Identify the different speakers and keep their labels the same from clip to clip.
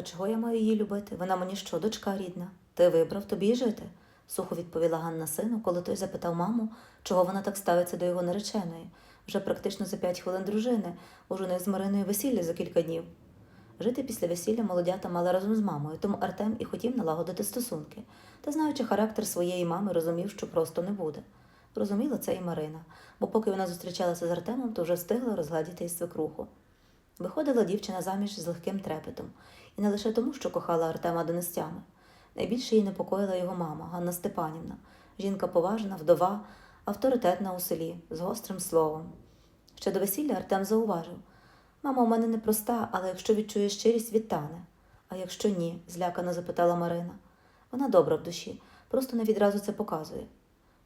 Speaker 1: А чого я маю її любити? Вона мені що, дочка рідна? Ти вибрав тобі жити, сухо відповіла Ганна сину, коли той запитав маму, чого вона так ставиться до його нареченої. Вже практично за п'ять хвилин дружини, уже не з Мариною весілля за кілька днів. Жити після весілля молодята мали разом з мамою, тому Артем і хотів налагодити стосунки. Та, знаючи характер своєї мами, розумів, що просто не буде. Розуміла це і Марина, бо поки вона зустрічалася з Артемом, то вже встигла розглядіти й свекруху. Виходила дівчина заміж з легким трепетом, і не лише тому, що кохала Артема донестями. Найбільше її непокоїла його мама, Ганна Степанівна, жінка поважна, вдова, авторитетна у селі, з гострим словом. Ще до весілля Артем зауважив Мама у мене непроста, але якщо відчує щирість, відтане. А якщо ні? злякано запитала Марина. Вона добра в душі, просто не відразу це показує.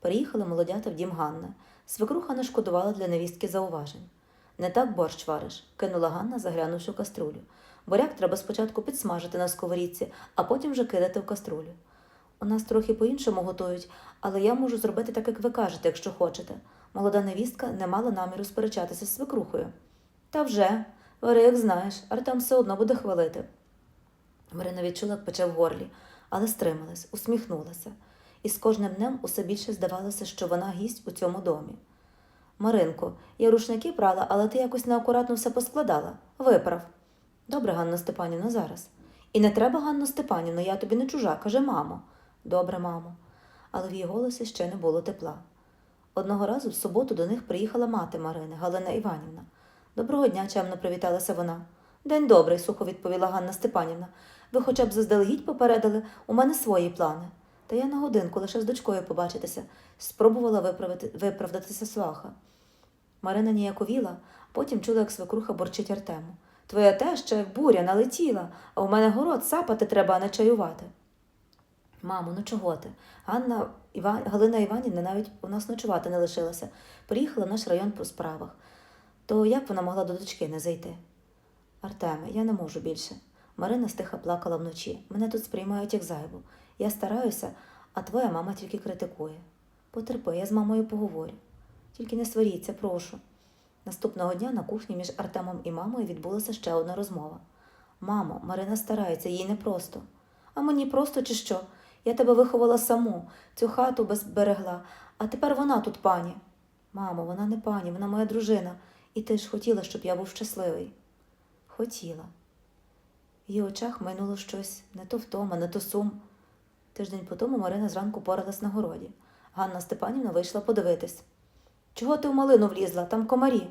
Speaker 1: Переїхали молодята в дім Ганни. Свекруха не шкодувала для невістки зауважень. Не так борщ вариш, кинула Ганна, заглянувши в каструлю. Буряк треба спочатку підсмажити на сковорідці, а потім вже кидати в каструлю. У нас трохи по-іншому готують, але я можу зробити так, як ви кажете, якщо хочете. Молода невістка не мала наміру сперечатися з свекрухою. Та вже, вари, як знаєш, Артем все одно буде хвалити. Марина відчула, як пече в горлі, але стрималась, усміхнулася, і з кожним днем усе більше здавалося, що вона гість у цьому домі. Маринко, я рушники прала, але ти якось неакуратно все поскладала. Виправ. Добре, Ганно Степанівна, зараз. І не треба, Ганно Степанівна, я тобі не чужа, каже мамо. Добре, мамо. Але в її голосі ще не було тепла. Одного разу в суботу до них приїхала мати Марини, Галина Іванівна. Доброго дня, чемно привіталася вона. День добрий, сухо відповіла Ганна Степанівна. Ви хоча б заздалегідь попередили, у мене свої плани. Та я на годинку лише з дочкою побачитися, спробувала виправити, виправдатися сваха. Марина ніяковіла, потім чула, як свекруха борчить Артему. Твоя теща, як буря, налетіла, а у мене город сапати треба, а не чаювати. Мамо, ну чого ти? Ганна Іва... Галина Іванівна навіть у нас ночувати не лишилася. Приїхала в наш район по справах. То як вона могла до дочки не зайти? Артеме, я не можу більше. Марина стиха плакала вночі. Мене тут сприймають як зайву. Я стараюся, а твоя мама тільки критикує. Потерпи, я з мамою поговорю. Тільки не сваріться, прошу. Наступного дня на кухні між Артемом і мамою відбулася ще одна розмова. Мамо, Марина старається, їй непросто. А мені просто чи що? Я тебе виховала саму, цю хату безберегла, а тепер вона тут пані. Мамо, вона не пані, вона моя дружина, і ти ж хотіла, щоб я був щасливий. Хотіла. В її очах минуло щось не то втома, не то сум. Тиждень по тому Марина зранку поралась на городі. Ганна Степанівна вийшла подивитись. Чого ти в малину влізла? Там комарі.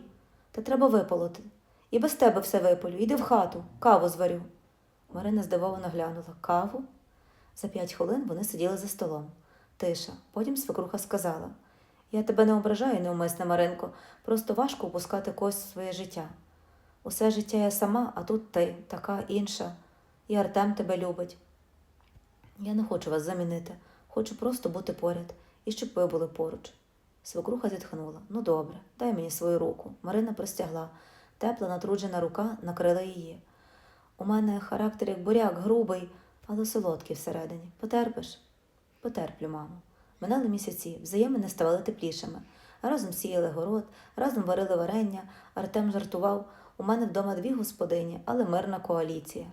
Speaker 1: Та треба виполоти. І без тебе все виполю. Іди в хату, каву зварю. Марина здивовано глянула. Каву? За п'ять хвилин вони сиділи за столом. Тиша. Потім свекруха сказала: Я тебе не ображаю, неумисне, Маринко, просто важко впускати когось в своє життя. Усе життя я сама, а тут ти, така інша, і Артем тебе любить. Я не хочу вас замінити, хочу просто бути поряд і щоб ви були поруч. Свекруха зітхнула. Ну добре, дай мені свою руку. Марина простягла. Тепла, натруджена рука накрила її. У мене характер як буряк, грубий, але солодкий всередині. Потерпиш? Потерплю, мамо. Минали місяці, взаємини ставали теплішими. Разом сіяли город, разом варили варення. Артем жартував. У мене вдома дві господині, але мирна коаліція.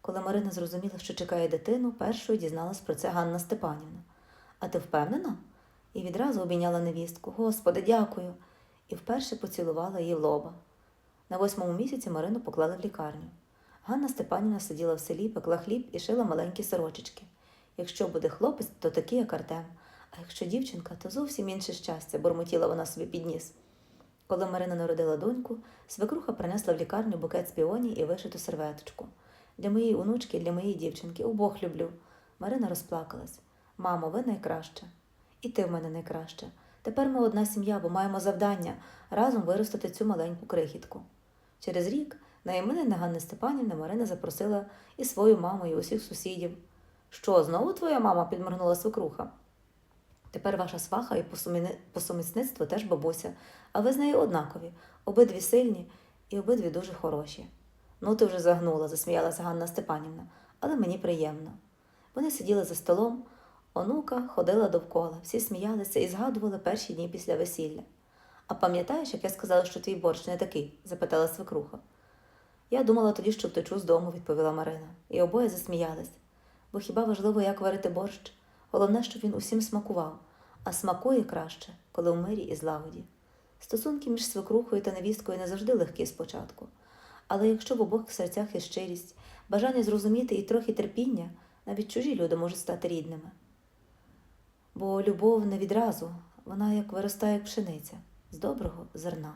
Speaker 1: Коли Марина зрозуміла, що чекає дитину, першою дізналась про це Ганна Степанівна. А ти впевнена? І відразу обійняла невістку. Господи, дякую. І вперше поцілувала її лоба. На восьмому місяці Марину поклали в лікарню. Ганна Степанівна сиділа в селі, пекла хліб і шила маленькі сорочечки. Якщо буде хлопець, то такий, як Артем. А якщо дівчинка, то зовсім інше щастя, бурмотіла вона собі під ніс. Коли Марина народила доньку, свекруха принесла в лікарню букет з піоній і вишиту серветочку. Для моєї онучки, для моєї дівчинки, обох люблю. Марина розплакалась. Мамо, ви найкраща. І ти в мене найкраща. Тепер ми одна сім'я, бо маємо завдання разом виростити цю маленьку крихітку. Через рік на іменини Ганни Степанівни Марина запросила і свою маму, і усіх сусідів. Що, знову твоя мама? підморгнула свекруха. Тепер ваша сваха і по сумісництву теж бабуся, а ви з нею однакові, обидві сильні і обидві дуже хороші. Ну, ти вже загнула, засміялася Ганна Степанівна, але мені приємно. Вони сиділи за столом, онука ходила довкола, всі сміялися і згадували перші дні після весілля. А пам'ятаєш, як я сказала, що твій борщ не такий? запитала свекруха. Я думала тоді, що втечу з дому, відповіла Марина, і обоє засміялись. Бо хіба важливо, як варити борщ? Головне, щоб він усім смакував, а смакує краще, коли в мирі і злагоді. Стосунки між свекрухою та невісткою не завжди легкі спочатку. Але якщо в обох серцях є щирість, бажання зрозуміти і трохи терпіння, навіть чужі люди можуть стати рідними. Бо любов не відразу, вона як виростає пшениця з доброго зерна.